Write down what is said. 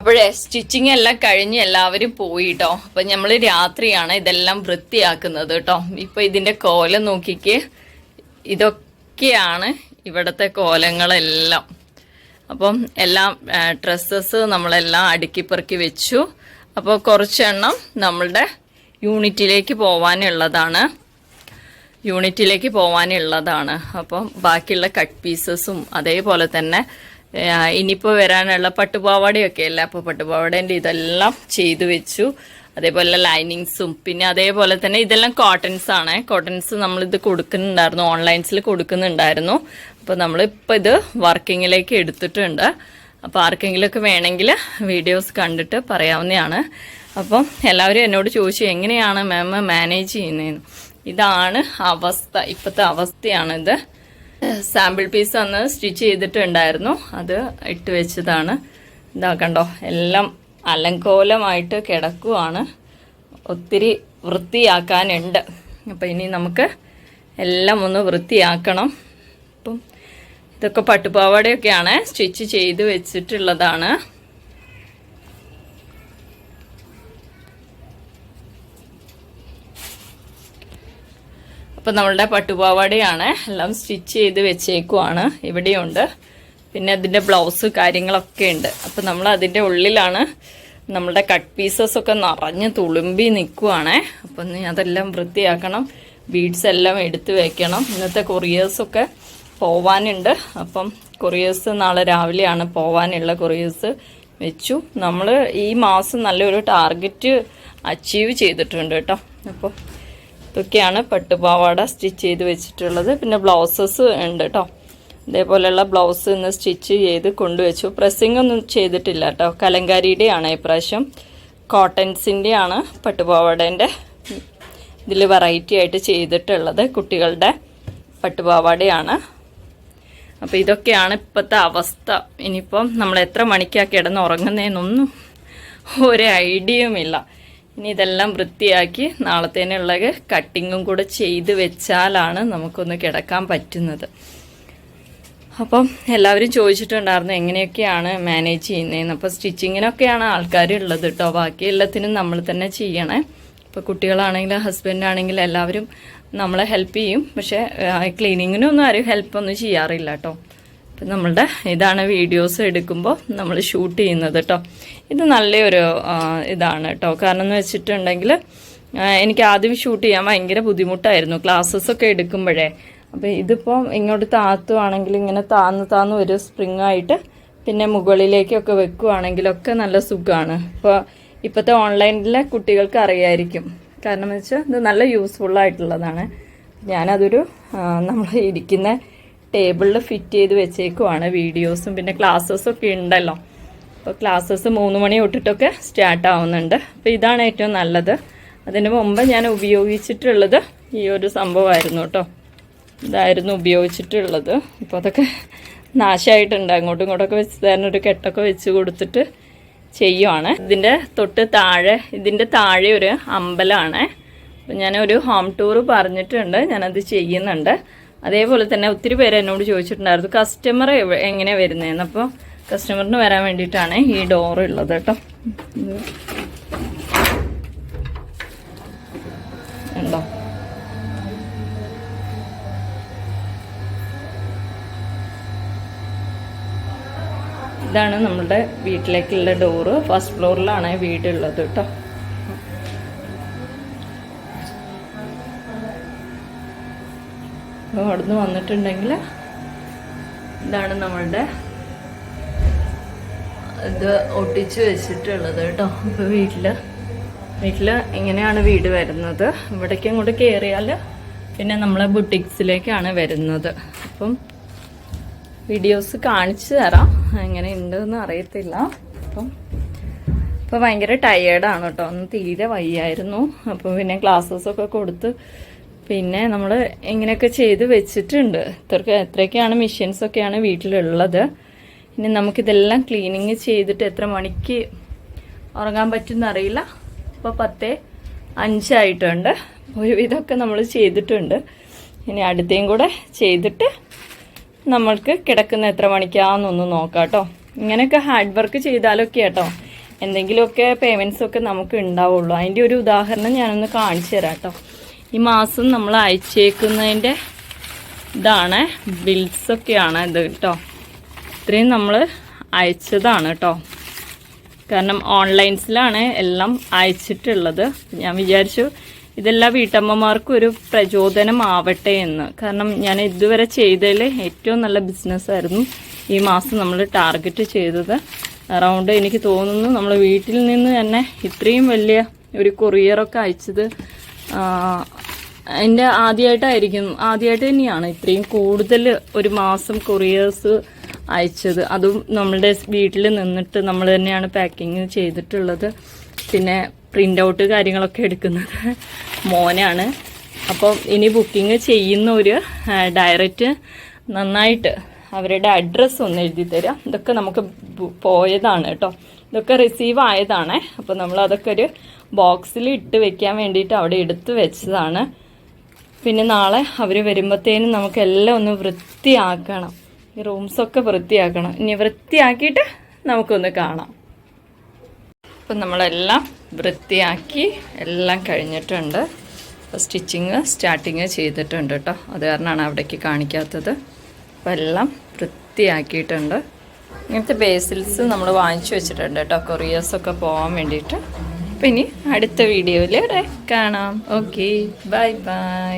അപ്പോഴേ സ്റ്റിച്ചിങ് എല്ലാം കഴിഞ്ഞ് എല്ലാവരും പോയി കേട്ടോ അപ്പൊ നമ്മൾ രാത്രിയാണ് ഇതെല്ലാം വൃത്തിയാക്കുന്നത് കേട്ടോ. ഇപ്പൊ ഇതിന്റെ കോലം നോക്കിക്ക്. ഇതൊക്കെയാണ് ഇവിടത്തെ കോലങ്ങളെല്ലാം. അപ്പം എല്ലാം ഡ്രസ്സസ് നമ്മളെല്ലാം അടുക്കി പെറുക്കി വെച്ചു. അപ്പോൾ കുറച്ചെണ്ണം നമ്മളുടെ യൂണിറ്റിലേക്ക് പോവാനുള്ളതാണ്. യൂണിറ്റിലേക്ക് പോവാനുള്ളതാണ്. അപ്പം ബാക്കിയുള്ള കട്ട് പീസസും അതേപോലെ തന്നെ ഇനിയിപ്പോൾ വരാനുള്ള പട്ടുപാവാടയൊക്കെ അല്ല? അപ്പോൾ പട്ടുപാവാടേന്റെ ഇതെല്ലാം ചെയ്തു വെച്ചു. അതേപോലെ ലൈനിങ്സും പിന്നെ അതേപോലെ തന്നെ ഇതെല്ലാം കോട്ടൺസ് ആണ്. കോട്ടൺസ് നമ്മളിത് കൊടുക്കുന്നുണ്ടായിരുന്നു ഓൺലൈൻസിൽ കൊടുക്കുന്നുണ്ടായിരുന്നു. അപ്പോൾ നമ്മളിപ്പോൾ ഇത് വർക്കിങ്ങിലേക്ക് എടുത്തിട്ടുണ്ട്. അപ്പോൾ ആർക്കെങ്കിലുമൊക്കെ വേണമെങ്കിൽ വീഡിയോസ് കണ്ടിട്ട് പറയാവുന്നതാണ്. അപ്പം എല്ലാവരും എന്നോട് ചോദിച്ചു എങ്ങനെയാണ് മാം മാനേജ് ചെയ്യുന്നതെന്ന്? ഇതാണ് അവസ്ഥ ഇപ്പോഴത്തെ അവസ്ഥയാണിത്. സാമ്പിൾ പീസ് അന്ന് സ്റ്റിച്ച് ചെയ്തിട്ടുണ്ടായിരുന്നു. അത് ഇട്ട് വെച്ചതാണ്. ഇതാ കണ്ടോ എല്ലാം അലങ്കോലമായിട്ട് കിടക്കുവാണ്. ഒത്തിരി വൃത്തിയാക്കാനുണ്ട്. അപ്പം ഇനി നമുക്ക് എല്ലാം ഒന്ന് വൃത്തിയാക്കണം. അപ്പം ഇതൊക്കെ പട്ടുപാവാടയൊക്കെയാണ് സ്റ്റിച്ച് ചെയ്ത് വെച്ചിട്ടുള്ളതാണ്. അപ്പം നമ്മളുടെ പട്ടുപാവാടയാണ്. എല്ലാം സ്റ്റിച്ച് ചെയ്ത് വെച്ചേക്കുവാണ്. ഇവിടെയുണ്ട്. പിന്നെ അതിന്റെ ബ്ലൗസ് കാര്യങ്ങളൊക്കെ ഉണ്ട്. അപ്പം നമ്മൾ അതിന്റെ ഉള്ളിലാണ് നമ്മളുടെ കട്ട് പീസസ് ഒക്കെ നിറഞ്ഞ് തുളുമ്പി നിൽക്കുവാണേ. അപ്പം അതെല്ലാം വൃത്തിയാക്കണം. ബീഡ്സ് എല്ലാം എടുത്തു വെക്കണം. ഇന്നത്തെ കൊറിയേഴ്സൊക്കെ പോവാനുണ്ട്. അപ്പം കൊറിയേഴ്സ് നാളെ രാവിലെയാണ് പോവാനുള്ള കൊറിയേഴ്സ് വെച്ചു. നമ്മൾ ഈ മാസം നല്ലൊരു ടാർഗറ്റ് അച്ചീവ് ചെയ്തിട്ടുണ്ട് കേട്ടോ. അപ്പോൾ ഇതൊക്കെയാണ് പട്ടുപാവാട സ്റ്റിച്ച് ചെയ്ത് വെച്ചിട്ടുള്ളത്. പിന്നെ ബ്ലൗസസ് ഉണ്ട് കേട്ടോ ഇതേപോലെയുള്ള ബ്ലൗസ് ഇന്ന് സ്റ്റിച്ച് ചെയ്ത് കൊണ്ടുവച്ചു. പ്രസ്സിംഗ് ഒന്നും ചെയ്തിട്ടില്ല കേട്ടോ കലങ്കാരിയുടെയാണ് ഇപ്രാവശ്യം. കോട്ടൺസിന്റെ ആണ് പട്ടുപാവാടേന്റെ ഇതിൽ വെറൈറ്റി ആയിട്ട് ചെയ്തിട്ടുള്ളത്. കുട്ടികളുടെ പട്ടുപാവാടയാണ്. അപ്പോൾ ഇതൊക്കെയാണ് ഇപ്പോഴത്തെ അവസ്ഥ. ഇനിയിപ്പം നമ്മൾ എത്ര മണിക്കാണ് കിടന്ന് ഉറങ്ങുന്നതെന്നൊന്നും ഒരു ഐഡിയയുമില്ല ഇനി ഇതെല്ലാം വൃത്തിയാക്കി നാളത്തേനുള്ള കട്ടിങ്ങും കൂടെ ചെയ്ത് വെച്ചാലാണ് നമുക്കൊന്ന് കിടക്കാൻ പറ്റുന്നത്. അപ്പം എല്ലാവരും ചോദിച്ചിട്ടുണ്ടായിരുന്നു എങ്ങനെയൊക്കെയാണ് മാനേജ് ചെയ്യുന്നതെന്ന്. അപ്പോൾ സ്റ്റിച്ചിങ്ങിനൊക്കെയാണ് ആൾക്കാർ ഉള്ളത് കേട്ടോ. ബാക്കി എല്ലാത്തിനും നമ്മൾ തന്നെ ചെയ്യണേ. ഇപ്പോൾ കുട്ടികളാണെങ്കിലും ഹസ്ബൻഡാണെങ്കിലും എല്ലാവരും നമ്മളെ ഹെൽപ്പ് ചെയ്യും. പക്ഷേ ക്ലീനിങ്ങിനൊന്നും ആരും ഹെൽപ്പൊന്നും ചെയ്യാറില്ല കേട്ടോ. അപ്പം നമ്മളുടെ ഇതാണ് വീഡിയോസ് എടുക്കുമ്പോൾ നമ്മൾ ഷൂട്ട് ചെയ്യുന്നത് കേട്ടോ. ഇത് നല്ലൊരു ഇതാണ് കേട്ടോ. കാരണം എന്ന് വെച്ചിട്ടുണ്ടെങ്കിൽ എനിക്ക് ആദ്യം ഷൂട്ട് ചെയ്യാൻ ഭയങ്കര ബുദ്ധിമുട്ടായിരുന്നു. ക്ലാസ്സസ് ഒക്കെ എടുക്കുമ്പോഴേ. അപ്പോൾ ഇതിപ്പോൾ ഇങ്ങോട്ട് താത്തുവാണെങ്കിൽ ഇങ്ങനെ താന്ന് താന്ന് ഒരു സ്പ്രിങ് ആയിട്ട് പിന്നെ മുകളിലേക്കൊക്കെ വെക്കുവാണെങ്കിലൊക്കെ നല്ല സുഖമാണ്. ഇപ്പോൾ ഇപ്പോഴത്തെ ഓൺലൈനിലെ കുട്ടികൾക്ക് അറിയായിരിക്കും. കാരണം എന്ന് വെച്ചാൽ ഇത് നല്ല യൂസ്ഫുൾ ആയിട്ടുള്ളതാണ്. ഞാനതൊരു നമ്മൾ ഇരിക്കുന്ന ടേബിളിൽ ഫിറ്റ് ചെയ്ത് വെച്ചേക്കുവാണ് വീഡിയോസും പിന്നെ ക്ലാസ്സസും ഒക്കെ ഉണ്ടല്ലോ. അപ്പോൾ ക്ലാസ്സസ് മൂന്ന് മണി തൊട്ടിട്ടൊക്കെ സ്റ്റാർട്ട് ആവുന്നുണ്ട്. അപ്പോൾ ഇതാണ് ഏറ്റവും നല്ലത്. അതിന് മുമ്പ് ഞാൻ ഉപയോഗിച്ചിട്ടുള്ളത് ഈ ഒരു സംഭവമായിരുന്നു കേട്ടോ. ഇതായിരുന്നു ഉപയോഗിച്ചിട്ടുള്ളത്. ഇപ്പോൾ അതൊക്കെ നാശമായിട്ടുണ്ട് അങ്ങോട്ടും ഇങ്ങോട്ടൊക്കെ വെച്ച് തന്നെ ഒരു കെട്ടൊക്കെ വെച്ച് കൊടുത്തിട്ട് ചെയ്യുവാണ്. ഇതിന്റെ തൊട്ട് താഴെ ഇതിന്റെ താഴെ ഒരു അമ്പലമാണ്. അപ്പം ഞാനൊരു ഹോം ടൂർ പറഞ്ഞിട്ടുണ്ട്. ഞാനത് ചെയ്യുന്നുണ്ട്. അതേപോലെ തന്നെ ഒത്തിരി പേര് എന്നോട് ചോദിച്ചിട്ടുണ്ടായിരുന്നു കസ്റ്റമർ എങ്ങനെയാണ് വരുന്നതെന്ന് അപ്പോൾ കസ്റ്റമറിന് വരാൻ വേണ്ടിയിട്ടാണ് ഈ ഡോർ ഉള്ളത് കേട്ടോ. ഉണ്ടോ? ഇതാണ് നമ്മുടെ വീട്ടിലേക്കുള്ള ഡോറ് ഫസ്റ്റ് ഫ്ലോറിലാണ് വീടുള്ളത് കേട്ടോ. അപ്പോൾ അവിടുന്ന് വന്നിട്ടുണ്ടെങ്കിൽ ഇതാണ് നമ്മളുടെ ഇത് ഒട്ടിച്ച് വെച്ചിട്ടുള്ളത് കേട്ടോ. അപ്പോൾ വീട്ടിൽ വീട്ടിൽ ഇങ്ങനെയാണ് വീട് വരുന്നത്. ഇവിടേക്ക് അങ്ങോട്ട് കയറിയാൽ പിന്നെ നമ്മളെ ബുട്ടിക്സിലേക്കാണ് വരുന്നത്. അപ്പം വീഡിയോസ് കാണിച്ചു തരാം. എങ്ങനെ ഉണ്ടെന്ന് അറിയത്തില്ല. അപ്പം ഇപ്പോൾ ഭയങ്കര ടയേർഡാണ് കേട്ടോ. ഒന്ന് തീരെ വയ്യായിരുന്നു. അപ്പോൾ പിന്നെ ക്ലാസ്സസ് ഒക്കെ കൊടുത്ത് പിന്നെ നമ്മൾ ഇങ്ങനെയൊക്കെ ചെയ്ത് വെച്ചിട്ടുണ്ട്. ഇത്രയ്ക്ക് എത്രയൊക്കെയാണ് മെഷീൻസൊക്കെയാണ് വീട്ടിലുള്ളത്. ഇനി നമുക്കിതെല്ലാം ക്ലീനിങ് ചെയ്തിട്ട് എത്ര മണിക്ക് ഉറങ്ങാൻ പറ്റും അറിയില്ല ഇപ്പോൾ പത്തേ അഞ്ചായിട്ടുണ്ട്. ഒരുവിധമൊക്കെ നമ്മൾ ചെയ്തിട്ടുണ്ട്. ഇനി അടുത്തേം കൂടെ ചെയ്തിട്ട് നമ്മൾക്ക് കിടക്കുന്ന എത്ര മണിക്കാന്നൊന്ന് നോക്കാം കേട്ടോ ഇങ്ങനെയൊക്കെ ഹാർഡ് വർക്ക് ചെയ്താലൊക്കെ കേട്ടോ എന്തെങ്കിലുമൊക്കെ പേയ്മെന്റ്സൊക്കെ നമുക്ക് ഉണ്ടാവുള്ളൂ. അതിന്റെ ഒരു ഉദാഹരണം ഞാനൊന്ന് കാണിച്ചു തരാം കേട്ടോ ഈ മാസം നമ്മൾ അയച്ചേക്കുന്നതിന്റെ ഇതാണ് ബിൽസൊക്കെയാണ് ഇത് കേട്ടോ. ഇത്രയും നമ്മൾ അയച്ചതാണ് കേട്ടോ. കാരണം ഓൺലൈൻസിലാണ് എല്ലാം അയച്ചിട്ടുള്ളത്. ഞാൻ വിചാരിച്ചു ഇതെല്ലാം വീട്ടമ്മമാർക്കും ഒരു പ്രചോദനമാവട്ടെ എന്ന്. കാരണം ഞാൻ ഇതുവരെ ചെയ്തതിൽ ഏറ്റവും നല്ല ബിസിനസ്സായിരുന്നു ഈ മാസം നമ്മൾ ടാർഗറ്റ് ചെയ്തത്. അറൗണ്ട് എനിക്ക് തോന്നുന്നു നമ്മൾ വീട്ടിൽ നിന്ന് തന്നെ ഇത്രയും വലിയ ഒരു കൊറിയറൊക്കെ അയച്ചത് എന്റെ ആദ്യമായിട്ടായിരിക്കും ആദ്യമായിട്ട് തന്നെയാണ് ഇത്രയും കൂടുതൽ ഒരു മാസം കൊറിയേഴ്സ് അയച്ചത്. അതും നമ്മളുടെ വീട്ടിൽ നിന്നിട്ട് നമ്മൾ തന്നെയാണ് പാക്കിങ് ചെയ്തിട്ടുള്ളത്. പിന്നെ പ്രിന്റ് ഔട്ട് കാര്യങ്ങളൊക്കെ എടുക്കുന്നത്. മോനാണ്. അപ്പോൾ ഇനി ബുക്കിംഗ് ചെയ്യുന്നവർ ഡയറക്റ്റ് നന്നായിട്ട് അവരുടെ അഡ്രസ്സ് ഒന്ന് എഴുതി തരാം. ഇതൊക്കെ നമുക്ക് പോയതാണ് കേട്ടോ. ഇതൊക്കെ റിസീവ് ആയതാണേ. അപ്പോൾ നമ്മൾ അതൊക്കെ ഒരു ബോക്സിൽ ഇട്ട് വെക്കാൻ വേണ്ടിയിട്ട് അവിടെ എടുത്തു വെച്ചതാണ്. പിന്നെ നാളെ അവർ വരുമ്പോഴത്തേനും നമുക്കെല്ലാം ഒന്ന് വൃത്തിയാക്കണം. ഈ റൂംസൊക്കെ വൃത്തിയാക്കണം. ഇനി വൃത്തിയാക്കിയിട്ട് നമുക്കൊന്ന് കാണാം. അപ്പം നമ്മളെല്ലാം വൃത്തിയാക്കി എല്ലാം കഴിഞ്ഞിട്ടുണ്ട്. അപ്പോൾ സ്റ്റിച്ചിങ് സ്റ്റാർട്ടിങ് ചെയ്തിട്ടുണ്ട് കേട്ടോ. അത് കാരണമാണ് അവിടേക്ക് കാണിക്കാത്തത്. അപ്പം എല്ലാം വൃത്തിയാക്കിയിട്ടുണ്ട്. ഇങ്ങനത്തെ ബേസിൽസ് നമ്മൾ വാങ്ങിച്ചു വെച്ചിട്ടുണ്ട് കേട്ടോ. കൊറിയേഴ്സൊക്കെ പോകാൻ വേണ്ടിയിട്ട്. അപ്പം ഇനി അടുത്ത വീഡിയോയിൽ കാണാം. Okay bye bye